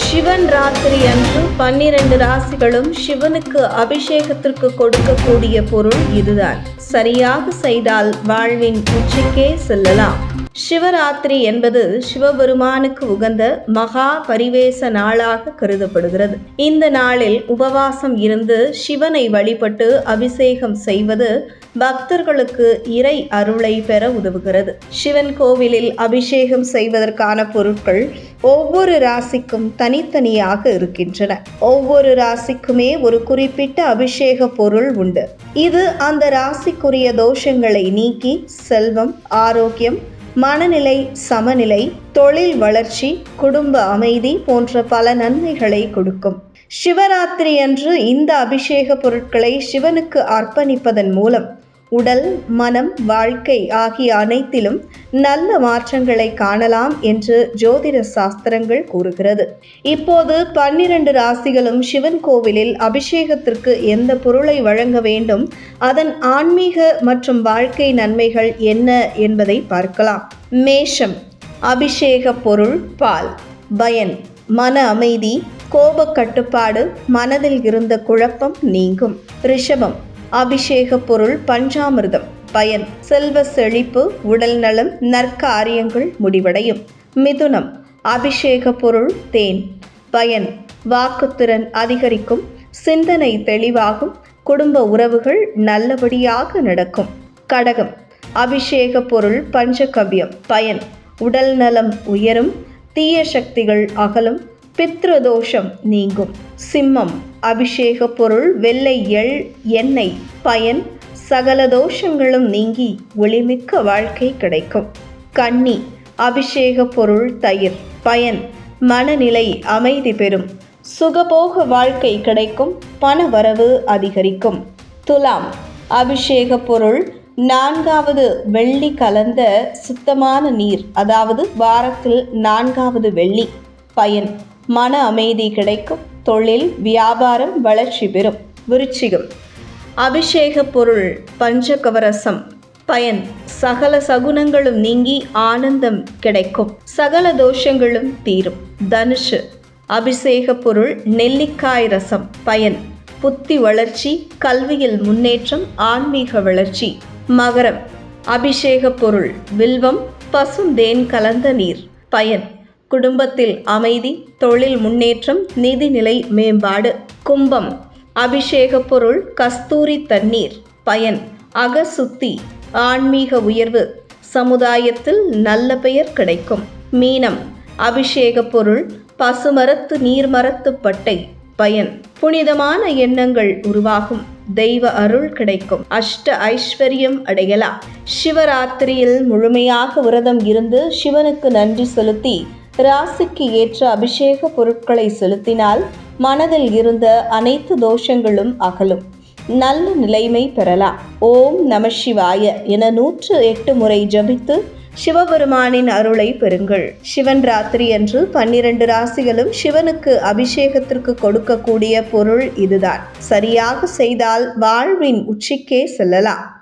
சிவன் ராத்திரி அன்று பன்னிரண்டு ராசிகளும் சிவனுக்கு அபிஷேகத்திற்கு கொடுக்கக்கூடிய பொருள் இதுதான். சரியாக செய்தால் வாழ்வின் உச்சிக்கே செல்லலாம். சிவராத்திரி என்பது சிவபெருமானுக்கு உகந்த மகா பரிவேச நாளாக கருதப்படுகிறது. இந்த நாளில் உபவாசம் இருந்து சிவனை வழிபட்டு அபிஷேகம் செய்வது பக்தர்களுக்கு இறை அருளை பெற உதவுகிறது. சிவன் கோவிலில் அபிஷேகம் செய்வதற்கான பொருட்கள் ஒவ்வொரு ராசிக்கும் தனித்தனியாக இருக்கின்றன. ஒவ்வொரு ராசிக்குமே ஒரு குறிப்பிட்ட அபிஷேக பொருள் உண்டு. இது அந்த ராசிக்குரிய தோஷங்களை நீக்கி செல்வம் ஆரோக்கியம் மனநிலை சமநிலை தொழில் வளர்ச்சி குடும்ப அமைதி போன்ற பல நன்மைகளை கொடுக்கும். சிவராத்திரி அன்று இந்த அபிஷேக பொருட்களை சிவனுக்கு அர்ப்பணிப்பதன் மூலம் உடல் மனம் வாழ்க்கை ஆகிய அனைத்திலும் நல்ல மாற்றங்களை காணலாம் என்று ஜோதிட சாஸ்திரங்கள் கூறுகிறது. இப்போது பன்னிரண்டு ராசிகளும் சிவன் கோவிலில் அபிஷேகத்திற்கு எந்த பொருளை வழங்க வேண்டும் அதன் ஆன்மீக மற்றும் வாழ்க்கை நன்மைகள் என்ன என்பதை பார்க்கலாம். மேஷம் அபிஷேக பொருள் பால். பயன் மன அமைதி கோப கட்டுப்பாடு மனதில் இருந்த குழப்பம் நீங்கும். ரிஷபம் அபிஷேக பொருள் பஞ்சாமிர்தம் பயன் செல்வ செழிப்பு உடல் நலம் நற்காரியங்கள் முடிவடையும். மிதுனம் அபிஷேக பொருள் தேன். பயன் வாக்குத்திறன் அதிகரிக்கும் சிந்தனை தெளிவாகும் குடும்ப உறவுகள் நல்லபடியாக நடக்கும். கடகம் அபிஷேக பொருள் பஞ்சகவ்யம் பயன் உடல் நலம் உயரும் தீய சக்திகள் அகலும் பித்ருதோஷம் நீங்கும். சிம்மம் அபிஷேக பொருள் வெள்ளை எள் எண்ணெய் பயன் சகல தோஷங்களும் நீங்கி ஒளிமிக்க வாழ்க்கை கிடைக்கும். கன்னி அபிஷேக பொருள் தயிர் பயன் மனநிலை அமைதி பெறும். சுகபோக வாழ்க்கை கிடைக்கும் பணவரவு அதிகரிக்கும். துலாம் அபிஷேக பொருள் நான்காவது வெள்ளி கலந்த சுத்தமான நீர் அதாவது வாரத்தில் நான்காவது வெள்ளி பயன். மன அமைதி கிடைக்கும். தொழில் வியாபாரம் வளர்ச்சி பெறும். விருச்சிகம். அபிஷேக பொருள் பஞ்சகவரசம். பயன். சகல சகுனங்களும் நீங்கி ஆனந்தம் கிடைக்கும். சகல தோஷங்களும் தீரும். தனுஷு. அபிஷேக பொருள் நெல்லிக்காய் ரசம். பயன். புத்தி வளர்ச்சி கல்வியில் முன்னேற்றம் ஆன்மீக வளர்ச்சி. மகரம். அபிஷேக பொருள் வில்வம் பசுந்தேன் கலந்த நீர். பயன். குடும்பத்தில் அமைதி தொழில் முன்னேற்றம் நிதிநிலை மேம்பாடு கும்பம் அபிஷேக பொருள் கஸ்தூரி தண்ணீர் பயன் அகசுத்தி ஆன்மீக உயர்வு சமுதாயத்தில் நல்ல பெயர் கிடைக்கும். மீனம் அபிஷேக பொருள் பசுமரத்து நீர்மரத்து பட்டை பயன். புனிதமான எண்ணங்கள் உருவாகும். தெய்வ அருள் கிடைக்கும். அஷ்ட ஐஸ்வர்யம் அடையலாம். சிவராத்திரியில் முழுமையாக விரதம் இருந்து சிவனுக்கு நன்றி செலுத்தி ராசிக்கு ஏற்ற அபிஷேக பொருட்களை செலுத்தினால் மனதில் இருந்த அனைத்து தோஷங்களும் அகலும். நல்ல நிலைமை பெறலாம். ஓம் நம சிவாய என நூற்று எட்டு முறை ஜபித்து சிவபெருமானின் அருளை பெறுங்கள். சிவன் ராத்திரி என்று பன்னிரண்டு ராசிகளும் சிவனுக்கு அபிஷேகத்திற்கு கொடுக்கக்கூடிய பொருள் இதுதான். சரியாக செய்தால் வாழ்வின் உச்சிக்கே செல்லலாம்.